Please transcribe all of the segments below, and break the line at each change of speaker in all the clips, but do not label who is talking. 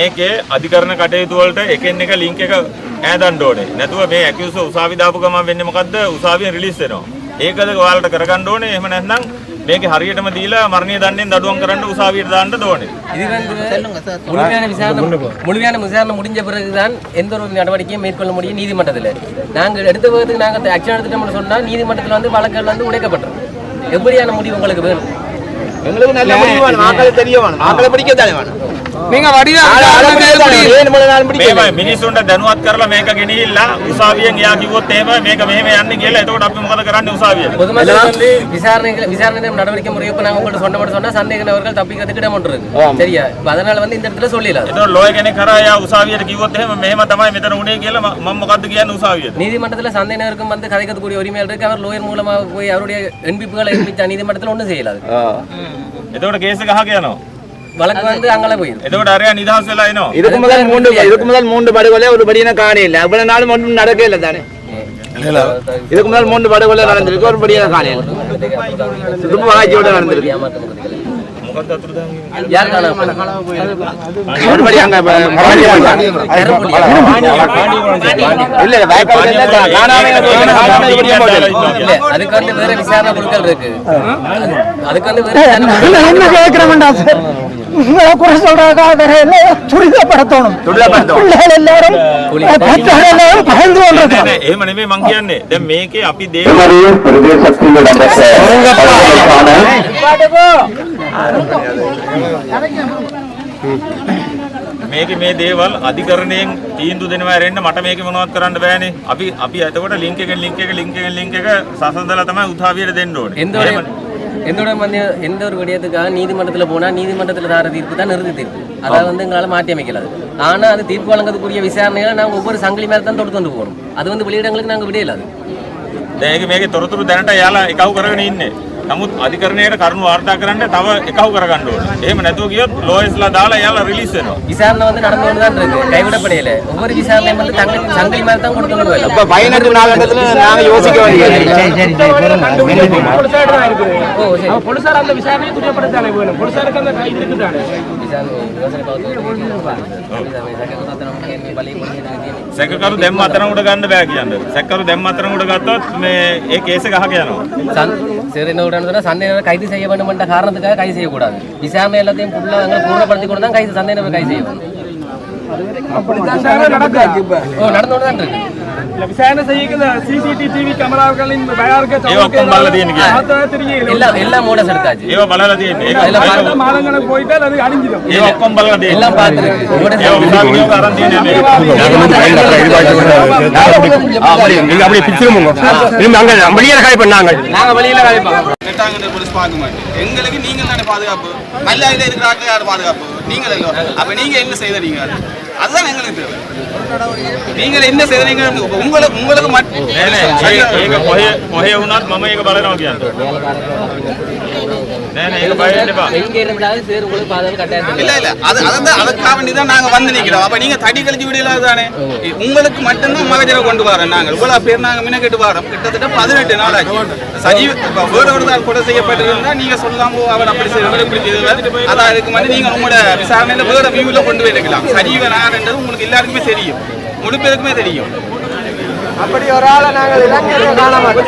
මේකේ අධිකරණ කටයුතු වලට එකෙන් එක ලින්ක් එක ඈදන්න ඕනේ. නැතුව මේ ඇකියුස් උසාවි දාපු ගමන් වෙන්නේ මොකද්ද? උසාවියෙන් රිලීස් වෙනවා. ඒකද ඔයාලට කරගන්න ඕනේ. එහෙම නැත්නම් මේක හරියටම දීලා මරණීය දණ්ඩෙන් දඩුවම් කරන්න உசாவிයට දාන්න ඕනේ.
முழுமையான விசாரணை முழுமையான விசாரணை முடிஞ்ச பிறகுதான் எந்த ஒரு நடவடிக்கையும் மேற்கொள்ள முடியும் நீதிமன்றத்தில் நாங்கள் எடுத்த விதத்துக்கு நாங்கள் ஆக்ஷன் எடுத்துட்டோம்னு சொன்னால் நீதிமன்றத்தில் வந்து வழக்குகள் வந்து உடைக்கப்பட்டது எப்படியான முடிவு உங்களுக்கு வேணும்
எங்களுக்கு நல்ல முடிவு வேணும் ஆக்களை தெரிய வேணும் ஆக்களை பிடிக்க தானே வேணும்
நீங்க வடிவா
මේම මිනිස්සුන්ට දැනුවත් කරලා මේක ගෙනිහිල්ලා උසාවියෙන් එයා කිව්වොත් එහෙම මේක මෙහෙම යන්නේ කියලා එතකොට අපි මොකද කරන්නේ උසාවියට?
பொதுமக்கள் வந்து விசாரணை விசாரணை நடவடிக்கை முறை இப்போ நாங்கள் உங்கள்கிட்ட சொன்ன மட்டும் சொன்னால் சந்தேக நபர்கள் தப்பிக்கிறதுக்கு இடம் ஒன்று இருக்கு சரியா இப்போ அதனால வந்து இந்த இடத்துல சொல்லிடலாம்
එතකොට ලෝය කෙනෙක් කරා එයා උසාවියට කිව්වොත් එහෙම මෙහෙම තමයි මෙතන උනේ කියලා මම මම මොකද්ද කියන්නේ උසාවියට?
நீதிமன்றத்தில் சந்தேகருக்கும் வந்து கதைக்கக்கூடிய உரிமைகள் இருக்கு அவர் லோயர் மூலமாக போய் அவருடைய எண்பிப்புகளை எண்பிச்சா நீதிமன்றத்தில் ஒன்றும் செய்யலாது
එතකොට කේස් එක අහක යනවා.
வழக்கு வந்து அங்கல போயிடும்
இதோட நிறைய நிதாசல ஆயினும்
இதுக்கு முதல் மூன்று இதுக்கு முதல் மூன்று படுகொலை ஒரு படியின காணே இல்ல. இவ்வளவு நாள் ஒன்றும் நடக்கவே இல்லை தானே. இதுக்கு முதல் மூன்று படுகொலை நடந்திருக்கு ஒரு படியான காணே இல்லை. நடந்திருக்கு.
அதுக்கு வந்து வேற விசாரணை குழுக்கள் இருக்கு அதுக்கு வந்து வேற
கேட்கிறேன்டா சார் உங்களை குறை சொல்றாங்க வேற எல்லாம் துரிதப்படுத்தணும் பிள்ளைகள் எல்லாரும் பெற்றோர் எல்லாரும் பயந்து
கொண்டிருக்கிறாங்க மேக்கே அப்படி
தேவ பிரதேசத்தில் நடந்த
මේකේ මේ දේවල් අධිකරණයෙන් තීන්දුව දෙනවා ඇරෙන්න මට මේකේ මොනවද කරන්න බෑනේ. අපි අපි එතකොට ලින්ක් එකෙන් ලින්ක් එක ලින්ක් එකෙන් லிங்க் එක සසඳලා තමයි උදාවියට දෙන්න ඕනේ.
எந்த ஒரு
එහෙම-
எந்த ஒரு வந்து எந்த ஒரு விடயத்துக்காக நீதிமன்றத்துல போனா நீதிமன்றத்துல தர தீர்ப்பு தான் இறுதி தீர்ப்பு அதை வந்து எங்களால மாற்றி அமைக்கலாது ஆனா அது தீர்ப்பு வழங்கக்கூடிய விசாரணைகளை நாங்க ஒவ்வொரு சங்கிலி மேல தான் தொடுத்து கொண்டு போகணும் அது வந்து வெளியிடங்களுக்கு நாங்க விடையிலாது
දැන් ඒක මේකේ තොරතුරු දැනට යාලා එකහුව කරගෙන ඉන්නේ. නමුත් අධිකරණයට කරුණු වාර්තා කරන්න තව එකහුව කරගන්න ඕනේ. එහෙම නැතුව ගියොත් ලෝයස්ලා දාලා යාලා රිලීස් වෙනවා.
விசாரணை வந்து நடந்து கொண்டு தான் இருக்கு கைவிடப்படையில ஒவ்வொரு விசாரணையும் வந்து தங்க சங்கிலி மேல தான் கொடுத்து கொண்டு போயிடலாம்
இப்ப பதினெட்டு நாளகட்டத்துல நாங்க யோசிக்க வேண்டியது
ஓ சரி
போலீசார் அந்த விசாரணையை துரியப்படுத்தானே வேணும் போலீசாருக்கு அந்த இது இருக்குதானே
விசாரணை யோசனை பார்த்து பள்ளி கொடுத்து
සැකකරු දැම්ම අතන උඩ ගන්න බෑ කියන්නේ. සැකකරු දැම්ම අතන උඩ ගත්තොත් මේ ඒ කේස් එක අහක යනවා.
சந் சரி என்னன்னா சந்தேகம் கைது செய்ய வேண்டும் என்ற காரணத்துக்காக கைது செய்யக்கூடாது. விசாரணை எல்லாத்தையும் ஃபுல்லாக எங்களை பூர்ணப்படுத்தி கொண்டு தான் கைது சந்தேகம் கைது செய்யணும். நடந்தோடு தான் இருக்கு.
വിചാരണ ചെയ്യുന്ന பார்க்கறோம்
போலீஸ் பார்க்க மாட்டேன். எங்களுக்கு நீங்க தானே பாதுகாப்பு? மல்லாயில இருக்கிறாங்க யார் பாதுகாப்பு? நீங்கள் இல்லை. அப்ப நீங்க என்ன செய்த நீங்க? அதுதான் எங்களுக்கு தேவை. நீங்கள் என்ன செய்தீங்க உங்களுக்கு உங்களுக்கு மட்டும் இல்ல இல்ல அது அதான் அதுக்காக வேண்டி தான் நாங்க வந்து நிக்கிறோம். அப்ப நீங்க தடி கழிச்சு விடல தானே? உங்களுக்கு மட்டும்தான் மகஜரை கொண்டு வரோம் நாங்கள் இவ்வளவு பேர் நாங்க மினக்கெட்டு வரோம். கிட்டத்தட்ட பதினெட்டு நாள் ஆச்சு சஜீவ் இப்ப வேறு ஒரு நாள் கொலை செய்யப்பட்டிருந்தா நீங்க சொல்லாம அவர் அப்படி செய்வார் இப்படி அதான் அதுக்கு மாதிரி நீங்க உங்களோட விசாரணையில வேற வியூல கொண்டு போயிருக்கலாம். சஜீவன் யாருன்றது உங்களுக்கு எல்லாருக்குமே தெரியும். முழு பேருக்குமே தெரியும்.
அப்படி ஒரு ஆளை நாங்கள் இளைஞர்கள் காண மாட்டோம்.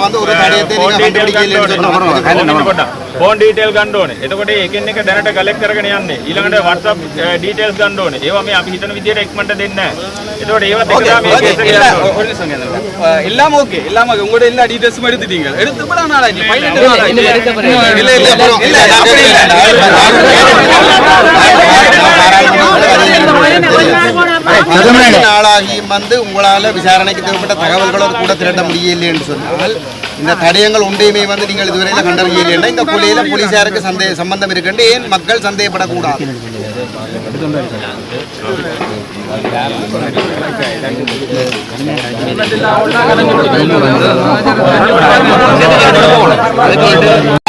வந்து ஒரு தடயத்தை
நீங்க
கண்டுபிடிக்கலன்னு
சொன்னோம்
சொன்ன
ඕනේ.
அப்புறம்
ඕනේ පොඩ්ඩක්. ෆෝන් ඩීටේල් ගන්න ඕනේ. එතකොට එකින් එක දැනට කලෙක්ට් කරගෙන යන්නේ. ඊළඟට WhatsApp ඩීටේල්ස් ගන්න ඕනේ. ඒවා මේ අපි හිතන විදියට එක්මන්ට දෙන්නේ නැහැ. එතකොට ඒවත් එක
ஓகே
තමයි මේ
ஓகே
කේස් එක
இல்ல
යන්න ඕනේ.
ஒரு நிமிஷம் கேளுங்க. அஹ், எல்லாம் ஓகே எல்லாம் ஓகே உங்களோட எல்லா டீடைல்ஸும் எடுத்துட்டீங்க எடுத்து கூட நாளாச்சு பதினெட்டு நாள்
இன்னும் எடுக்க போறீங்க.
இல்ல இல்ல இல்ல இல்ல அப்படி
பதினெட்டு நாளாகியும் வந்து உங்களால விசாரணைக்கு தேவைப்பட்ட தகவல்களோட கூட திரட்ட முடியலை என்று சொன்னால் இந்த தடயங்கள் ஒன்றையுமே வந்து நீங்கள் இதுவரையில கண்டறியலைன்னா இந்த கொலையில போலீசாருக்கு சந்தேக சம்பந்தம் இருக்குன்னு ஏன் மக்கள் சந்தேகப்படக்கூடாது?
நீதி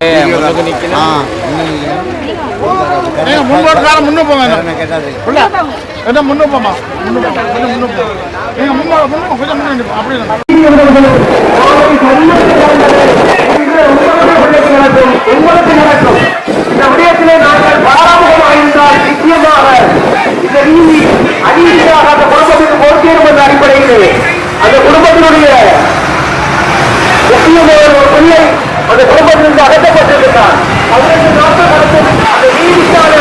ஆ இன்னும்
முன்னோட்டு காலம் முன்னு போங்க
கேட்டாது
உள்ள என்ன முன்னு போமா முன்னு போ கொஞ்சம் முன்னு போ நீங்க முன்ன முன்னு கொஞ்சம் முன்னு நிப்போம். அப்படி இல்லை.
உங்களுக்கு நடக்கும் இந்த விடயத்திலே நாங்கள் பாராமுகமாக இருந்தால் நிச்சயமாக இந்த நீதி அநீதியாக அந்த குடும்பத்துக்கு பொறுத்தேறும் என்ற அடிப்படையிலே அந்த குடும்பத்தினுடைய முக்கியமான ஒரு அந்த குடும்பத்திலிருந்து அகற்றப்பட்டிருக்கிறான். பதினைந்து நாட்கள் நடத்தும் அந்த நீதிக்கான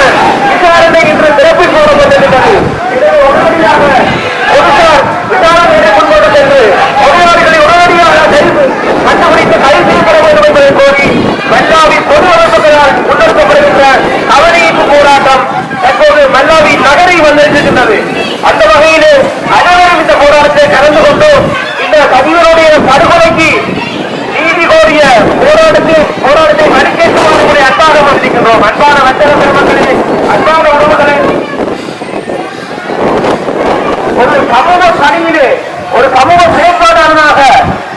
விசாரணை என்று சிறப்பில் போடப்பட்டிருக்கிறது. இதனை உடனடியாக போலீசார் விசாரணையை கொண்டு சென்று உடனடியாக கைது கண்டுபிடித்து கைது செய்யப்பட வேண்டும் என்பதை கோரி மல்லாவின் பொது அமைப்புகளால் முன்னெடுக்கப்படுகின்ற போராட்டம் தற்போது மல்லாவி நகரில் வந்திருக்கின்றது அந்த வகையிலே அனைவரும் இந்த போராட்டத்தை கலந்து கொண்டு இந்த பதிவருடைய படுகொலைக்கு நீதி கோரிய போராட்டத்தில் போராட்டத்தை மறுக்கேற்றுமாறு உங்களை அன்பாக வந்திருக்கின்றோம் அன்பான வச்சர பெருமக்களே அன்பான உறவுகளே ஒரு சமூக பணியிலே ஒரு சமூக செயற்பாட்டாளனாக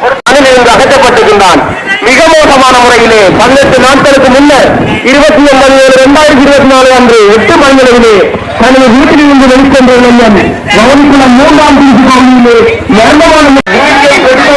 ஒரு பணியிலிருந்து அகற்றப்பட்டிருக்கின்றான் மிக மோசமான முறையிலே பதினெட்டு நாட்களுக்கு முன்னர் இருபத்தி ஒன்பது ஏழு இரண்டாயிரத்தி இருபத்தி நாலு அன்று எட்டு மணிகளிலே தனது வீட்டிலிருந்து வெளிச்சென்ற இளைஞன் கவனிக்குளம் மூன்றாம் பிரிவு பகுதியிலே மரணமான நீதியை பெற்று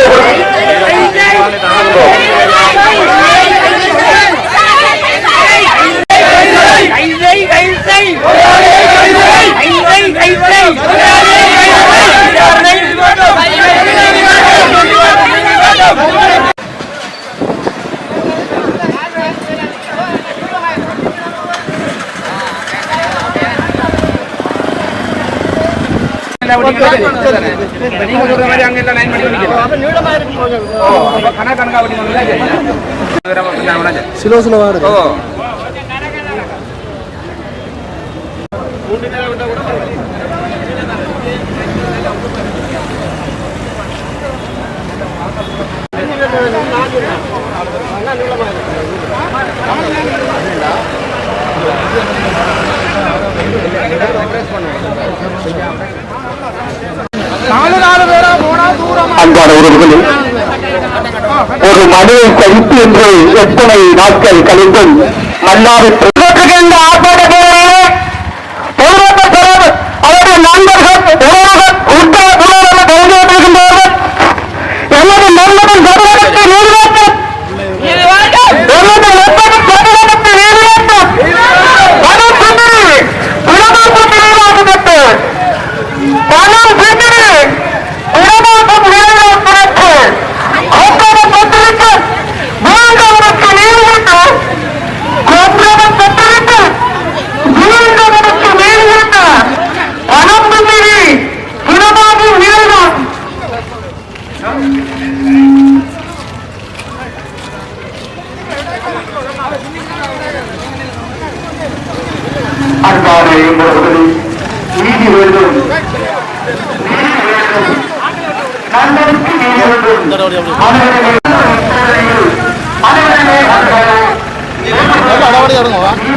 நீங்க சொல்ற மாதிரி அங்க எல்லாம் லைன் பண்ணி நிக்கிறோம். அப்ப கணக்கு கணக்கா பண்ணி வந்தா சரி.
சிலோ சிலோ வாரு
ஓ
நாலு நாலு பேரா போனா தூரம்
அன்பான உறவுகளே ஒரு மனுவை கழித்து என்று எத்தனை நாட்கள் கழித்தும் மன்னாருக்கு இந்த ஆர்ப்பாட்ட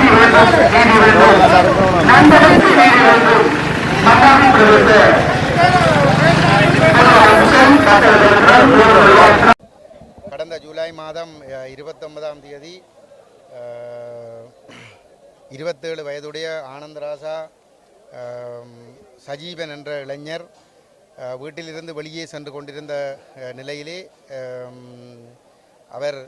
நீதி வேண்டும் நீதி வேண்டும் நண்பனுக்கு நீதி வேண்டும் மன்னாடி பிரதேச
கடந்த ஜூலை மாதம் இருபத்தொன்பதாம் தேதி இருபத்தேழு வயதுடைய ஆனந்தராசா சஜீவன் என்ற இளைஞர் வீட்டிலிருந்து வெளியே சென்று கொண்டிருந்த நிலையிலே அவர்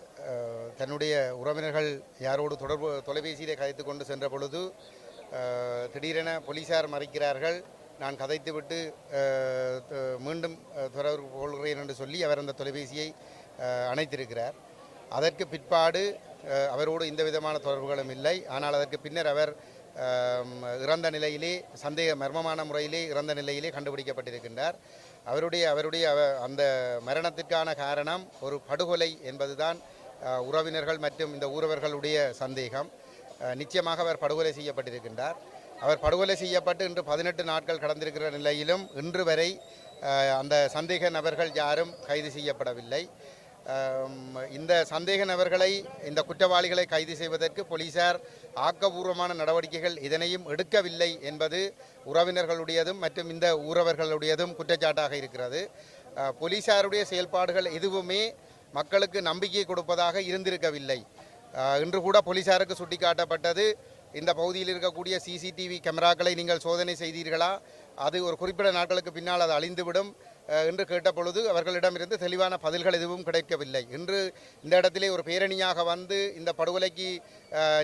தன்னுடைய உறவினர்கள் யாரோடு தொடர்பு தொலைபேசியிலே கதைத்து கொண்டு சென்ற பொழுது திடீரென போலீசார் மறைக்கிறார்கள். நான் கதைத்துவிட்டு மீண்டும் தொடர்பு கொள்கிறேன் என்று சொல்லி அவர் அந்த தொலைபேசியை அணைத்திருக்கிறார். அதற்கு பிற்பாடு அவரோடு இந்த விதமான தொடர்புகளும் இல்லை. ஆனால் அதற்கு பின்னர் அவர் இறந்த நிலையிலே சந்தேக மர்மமான முறையிலே இறந்த நிலையிலே கண்டுபிடிக்கப்பட்டிருக்கின்றார். அவருடைய அவருடைய அந்த மரணத்திற்கான காரணம் ஒரு படுகொலை என்பதுதான் உறவினர்கள் மற்றும் இந்த ஊரவர்களுடைய சந்தேகம். நிச்சயமாக அவர் படுகொலை செய்யப்பட்டிருக்கின்றார். அவர் படுகொலை செய்யப்பட்டு இன்று பதினெட்டு நாட்கள் கடந்திருக்கிற நிலையிலும் இன்று வரை அந்த சந்தேக நபர்கள் யாரும் கைது செய்யப்படவில்லை. இந்த சந்தேக நபர்களை இந்த குற்றவாளிகளை கைது செய்வதற்கு போலீசார் ஆக்கபூர்வமான நடவடிக்கைகள் இதனையும் எடுக்கவில்லை என்பது உறவினர்களுடையதும் மற்றும் இந்த ஊரவர்களுடையதும் குற்றச்சாட்டாக இருக்கிறது. போலீசாருடைய செயல்பாடுகள் எதுவுமே மக்களுக்கு நம்பிக்கை கொடுப்பதாக இருந்திருக்கவில்லை. இன்று கூட போலீசாருக்கு சுட்டிக்காட்டப்பட்டது. இந்த பகுதியில் இருக்கக்கூடிய சிசிடிவி கேமராக்களை நீங்கள் சோதனை செய்தீர்களா? அது ஒரு குறிப்பிட்ட நாட்களுக்கு பின்னால் அது அழிந்துவிடும். என்று கேட்டபொழுது அவர்களிடமிருந்து தெளிவான பதில்கள் எதுவும் கிடைக்கவில்லை. இன்று இந்த இடத்திலே ஒரு பேரணியாக வந்து இந்த படுகொலைக்கு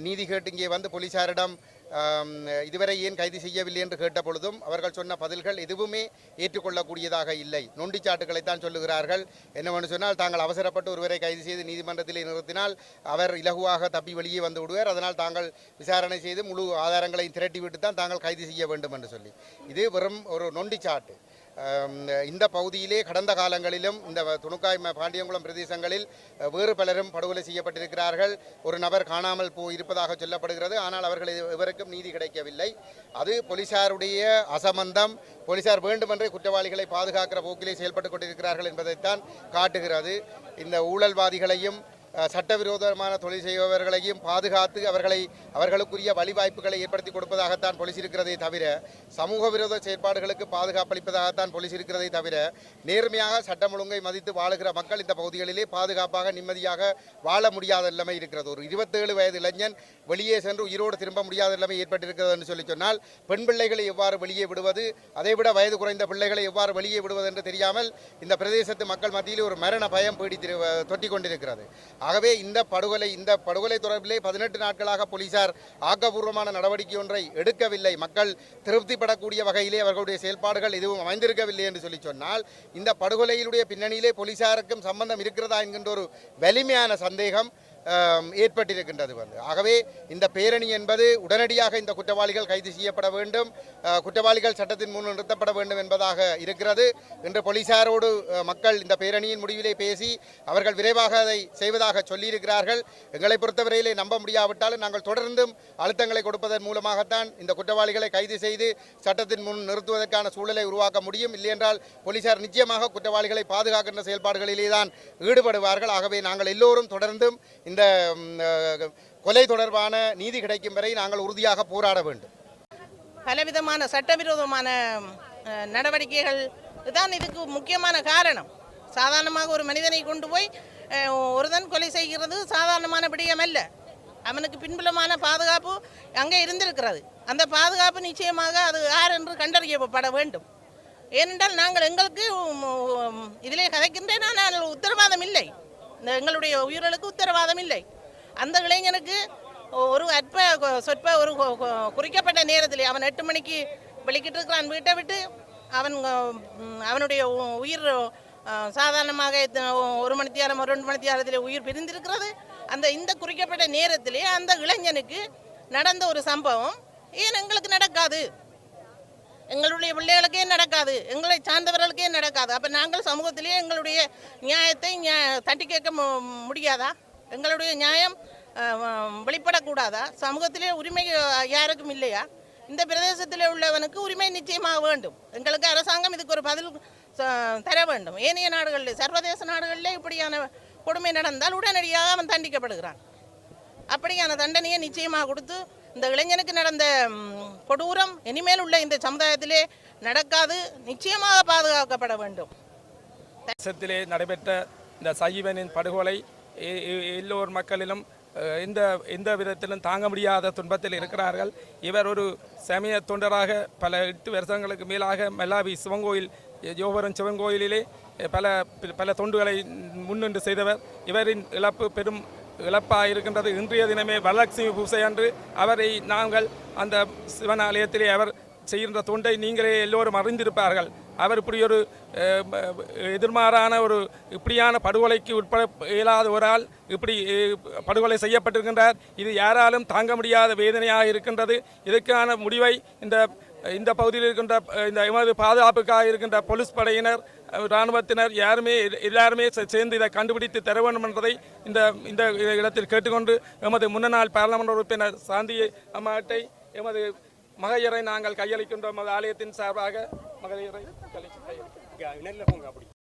நீதி கேட்டு இங்கே வந்து போலீசாரிடம் இதுவரை ஏன் கைது செய்யவில்லை என்று கேட்டபொழுதும் அவர்கள் சொன்ன பதில்கள் எதுவுமே ஏற்றுக்கொள்ளக்கூடியதாக இல்லை. நொண்டிச்சாட்டுகளைத்தான் சொல்லுகிறார்கள். என்னவென்று சொன்னால் தாங்கள் அவசரப்பட்டு ஒருவரை கைது செய்து நீதிமன்றத்திலே நிறுத்தினால் அவர் இலகுவாக தப்பி வெளியே வந்து விடுவார். அதனால் தாங்கள் விசாரணை செய்து முழு ஆதாரங்களையும் திரட்டிவிட்டு தான் தாங்கள் கைது செய்ய வேண்டும் என்று சொல்லி. இது வெறும் ஒரு நொண்டிச்சாட்டு. இந்த பகுதியிலே கடந்த காலங்களிலும் இந்த துணுக்காய் பாண்டியங்குளம் பிரதேசங்களில் வேறு பலரும் படுகொலை செய்யப்பட்டிருக்கிறார்கள். ஒரு நபர் காணாமல் போ இருப்பதாக சொல்லப்படுகிறது. ஆனால் அவர்கள் இது- இவருக்கும் நீதி கிடைக்கவில்லை. அது போலீசாருடைய அசமந்தம். போலீசார் வேண்டுமென்றே குற்றவாளிகளை பாதுகாக்கிற போக்கிலே செயல்பட்டு கொண்டிருக்கிறார்கள் என்பதைத்தான் காட்டுகிறது. இந்த ஊழல்வாதிகளையும் சட்டவிரோதமான தொழில் செய்பவர்களையும் பாதுகாத்து அவர்களை அவர்களுக்குரிய வழிவாய்ப்புகளை ஏற்படுத்தி கொடுப்பதாகத்தான் போலீஸ் இருக்கிறதே தவிர சமூக விரோத செயற்பாடுகளுக்கு பாதுகாப்பளிப்பதாகத்தான் போலீஸ் இருக்கிறதே தவிர நேர்மையாக சட்டம் ஒழுங்கை மதித்து வாழுகிற மக்கள் இந்த பகுதிகளிலே பாதுகாப்பாக நிம்மதியாக வாழ முடியாத நிலைமை இருக்கிறது. ஒரு இருபத்தேழு வயது இளைஞன் வெளியே சென்று உயிரோடு திரும்ப முடியாத நிலைமை ஏற்பட்டிருக்கிறது என்று சொல்லி சொன்னால் பெண் பிள்ளைகளை எவ்வாறு வெளியே விடுவது அதைவிட வயது குறைந்த பிள்ளைகளை எவ்வாறு வெளியே விடுவது என்று தெரியாமல் இந்த பிரதேசத்து மக்கள் மத்தியில் ஒரு மரண பயம் பீடி தொட்டி கொண்டிருக்கிறது. ஆகவே இந்த படுகொலை இந்த படுகொலை தொடர்பிலே பதினெட்டு நாட்களாக போலீசார் ஆக்கப்பூர்வமான நடவடிக்கை ஒன்றை எடுக்கவில்லை. மக்கள் திருப்திப்படக்கூடிய வகையிலே அவர்களுடைய செயல்பாடுகள் எதுவும் அமைந்திருக்கவில்லை என்று சொல்லி சொன்னால் இந்த படுகொலையினுடைய பின்னணியிலே போலீசாருக்கும் சம்பந்தம் இருக்கிறதா என்கின்ற ஒரு வலிமையான சந்தேகம் ஏற்பட்டிருக்கின்றது வந்து. ஆகவே இந்த பேரணி என்பது உடனடியாக இந்த குற்றவாளிகள் கைது செய்யப்பட வேண்டும். குற்றவாளிகள் சட்டத்தின் முன் நிறுத்தப்பட வேண்டும் என்பதாக இருக்கிறது இன்று போலீசாரோடு மக்கள் இந்த பேரணியின் முடிவிலே பேசி அவர்கள் விரைவாக அதை செய்வதாக சொல்லியிருக்கிறார்கள். எங்களை பொறுத்தவரையிலே நம்ப முடியாவிட்டாலும் நாங்கள் தொடர்ந்தும் அழுத்தங்களை கொடுப்பதன் மூலமாகத்தான் இந்த குற்றவாளிகளை கைது செய்து சட்டத்தின் முன் நிறுத்துவதற்கான சூழலை உருவாக்க முடியும். இல்லையென்றால் போலீசார் நிச்சயமாக குற்றவாளிகளை பாதுகாக்கின்ற செயல்பாடுகளிலே தான் ஈடுபடுவார்கள். ஆகவே நாங்கள் எல்லோரும் தொடர்ந்தும் இந்த கொலை தொடர்பான நீதி கிடைக்கும் வரை நாங்கள் உறுதியாக போராட வேண்டும்.
பலவிதமான சட்டவிரோதமான நடவடிக்கைகள் தான் இதுக்கு முக்கியமான காரணம். சாதாரணமாக ஒரு மனிதனை கொண்டு போய் ஒருதன் கொலை செய்கிறது சாதாரணமான விடயம் அல்ல. அவனுக்கு பின்புலமான பாதுகாப்பு அங்கே இருந்திருக்கிறது. அந்த பாதுகாப்பு நிச்சயமாக அது யார் என்று கண்டறியப்பட வேண்டும். ஏனென்றால் நாங்கள் எங்களுக்கு இதிலே கதைக்கின்றேன் ஆனால் உத்தரவாதம் இல்லை. எங்களுடைய உயிர்களுக்கு உத்தரவாதம் இல்லை. அந்த இளைஞனுக்கு ஒரு அற்ப கொ- சொற்ப ஒரு கொ- குறிக்கப்பட்ட நேரத்தில் அவன் எட்டு மணிக்கு வெளிக்கிட்டு இருக்கிறான். வீட்டை விட்டு அவன் அவனுடைய உ- உயிர் சாதாரணமாக ஒரு மணி தியாரம் ஒரு ரெண்டு மணி தியாரத்தில் உயிர் பிரிந்திருக்கிறது. அந்த இந்த குறிக்கப்பட்ட நேரத்திலே அந்த இளைஞனுக்கு நடந்த ஒரு சம்பவம் ஏன் எங்களுக்கு நடக்காது? எங்களுடைய பிள்ளைகளுக்கே நடக்காது. எங்களை சார்ந்தவர்களுக்கே நடக்காது. அப்போ நாங்கள் சமூகத்திலேயே எங்களுடைய நியாயத்தை தட்டி கேட்க மு- முடியாதா? எங்களுடைய நியாயம் வெளிப்படக்கூடாதா? சமூகத்திலே உரிமை யாருக்கும் இல்லையா? இந்த பிரதேசத்தில் உள்ளவனுக்கு உரிமை நிச்சயமாக வேண்டும். எங்களுக்கு அரசாங்கம் இதுக்கு ஒரு பதில் தர வேண்டும். ஏனைய நாடுகளில் சர்வதேச நாடுகளில் இப்படியான கொடுமை நடந்தால் உடனடியாக அவன் தண்டிக்கப்படுகிறான். அப்படியான தண்டனையை நிச்சயமாக கொடுத்து இந்த இளைஞனுக்கு நடந்த கொடூரம் இனிமேல் உள்ள இந்த சமுதாயத்திலே நடக்காது. நிச்சயமாக பாதுகாக்கப்பட வேண்டும்.
தேசத்திலே நடைபெற்ற இந்த சைவனின் படுகொலை எல்லோர் மக்களிலும் இந்த எந்த எந்த விதத்திலும் தாங்க முடியாத துன்பத்தில் இருக்கிறார்கள். இவர் ஒரு சமய தொண்டராக பல எட்டு வருஷங்களுக்கு மேலாக மெல்லாவி சிவங்கோயில் யோவரம் சிவன் கோயிலிலே பல பல தொண்டுகளை முன்னின்று செய்தவர். இவரின் இழப்பு பெரும் இழப்பாக இருக்கின்றது இன்றைய தினமே வரலட்சுமி பூசை அன்று அவரை நாங்கள் அந்த சிவன் ஆலயத்திலே அவர் செய்கின்ற தொண்டை நீங்களே எல்லோரும் அறிந்திருப்பார்கள். அவர் இப்படி ஒரு எதிர்மாறான ஒரு இப்படியான படுகொலைக்கு உட்பட இயலாத ஒரு ஆள் இப்படி படுகொலை செய்யப்பட்டிருக்கின்றார். இது யாராலும் தாங்க முடியாத வேதனையாக இருக்கின்றது. இதற்கான முடிவை இந்த இந்த பகுதியில் இருக்கின்ற இந்த எமது பாதுகாப்புக்காக இருக்கின்ற போலீஸ் படையினர் இராணுவத்தினர் யாருமே எல்லாருமே சே- சேர்ந்து இதை கண்டுபிடித்து தர வேண்டும் என்பதை இந்த இந்த இடத்தில் கேட்டுக்கொண்டு எமது முன்னாள் பாராளுமன்ற உறுப்பினர் சாந்தி அம்மாட்டை எமது மகையரை நாங்கள் கையளிக்கின்றோம். எமது ஆலயத்தின் சார்பாக மகையரை கையளிக்கிறோம்.